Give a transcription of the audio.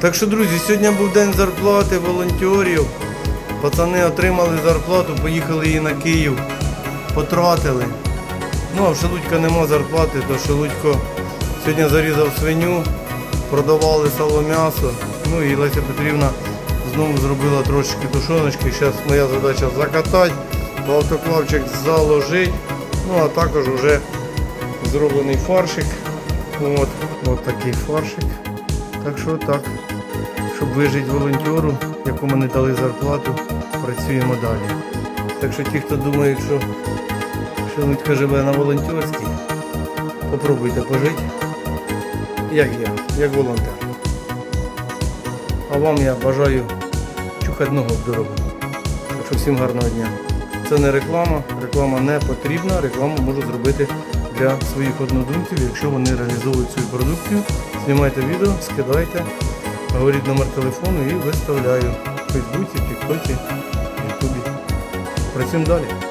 Так що, друзі, сьогодні був день зарплати волонтерів. Пацани отримали зарплату, поїхали її на Київ, потратили. Ну, а в Шелудька нема зарплати, то Шелудько сьогодні зарізав свиню, продавали сало м'ясо. Ну і Леся Петрівна знову зробила трошечки тушоночки. Зараз моя задача закатати, в автоклавчик заложити. Ну а також вже зроблений фаршик. От, от такий фаршик. Так що так, щоб вижити волонтеру, якому не дали зарплату, працюємо далі. Так що ті, хто думає, що Шелудько живе на волонтерській, попробуйте пожити, як я, як волонтер. А вам я бажаю ногу в. Так що всім гарного дня. Це не реклама, реклама не потрібна, рекламу можу зробити для своїх однодумців, якщо вони реалізовують свою продукцію. Знімайте відео, скидайте, говоріть номер телефону і виставляю в Фейсбуці, Тіктоці, Ютубі. Працюємо далі.